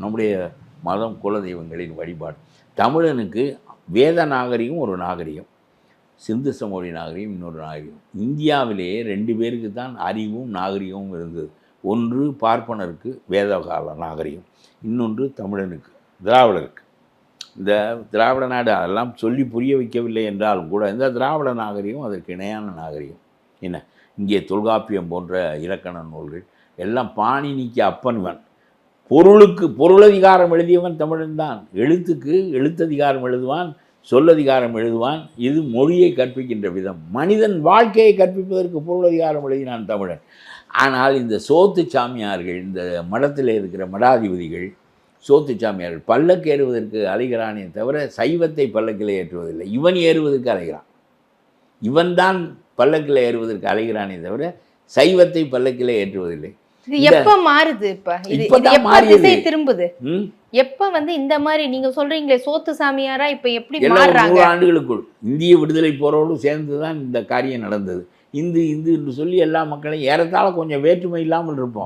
நம்முடைய மதம் குலதெய்வங்களின் வழிபாடு. தமிழனுக்கு வேத நாகரிகம் ஒரு நாகரிகம். சிந்து சமவெளி நாகரிகம் இன்னொரு நாகரிகம். இந்தியாவிலேயே ரெண்டு பேருக்கு தான் அறிவும் நாகரிகமும் இருந்தது. ஒன்று பார்ப்பனருக்கு வேதகால நாகரிகம் இன்னொன்று தமிழனுக்கு திராவிடருக்கு. இந்த திராவிட நாடு அதெல்லாம் சொல்லி புரிய வைக்கவில்லை என்றாலும் கூட இந்த திராவிட நாகரிகம் அதற்கு இணையான நாகரிகம். என்ன? இங்கே தொல்காப்பியம் போன்ற இலக்கண நூல்கள். எல்லாம் பாணினிக்கு அப்பன்வன் பொருளுக்கு பொருளதிகாரம் எழுதியவன் தமிழன் தான். எழுத்துக்கு எழுத்ததிகாரம் எழுதுவான் சொல்லதிகாரம் எழுதுவான். இது மொழியை கற்பிக்கின்ற விதம். மனிதன் வாழ்க்கையை கற்பிப்பதற்கு பொருளதிகாரம் எழுதினான் தமிழன். ஆனால் இந்த சோத்து சாமியார்கள் இந்த மடத்தில் இருக்கிற மடாதிபதிகள் சோத்து சாமியார்கள் பல்லக்கு ஏறுவதற்கு அலைகிறானே தவிர சைவத்தை பல்லக்கில் ஏற்றுவதில்லை. இவன் ஏறுவதற்கு அலைகிறான். இவன்தான் பல்லக்கில் ஏறுவதற்கு அலைகிறானே தவிர சைவத்தை பல்லக்கில் ஏற்றுவதில்லை. எப்ப மாறுது இப்ப? இது எப்ப. திசை திரும்புது? எப்ப வந்து இந்த மாதிரி நீங்க சொல்றீங்களே சோத்து சாமியாரா இப்ப எப்படி மாறுறாங்க? ஆண்டுகளுக்குள் இந்திய விடுதலை போரோடு சேர்ந்து தான் இந்த காரியம் நடந்தது. இந்து இந்து என்று சொல்லி எல்லா மக்களையும் ஏறத்தாழ கொஞ்சம் வேற்றுமை இல்லாமல் இருப்போம்.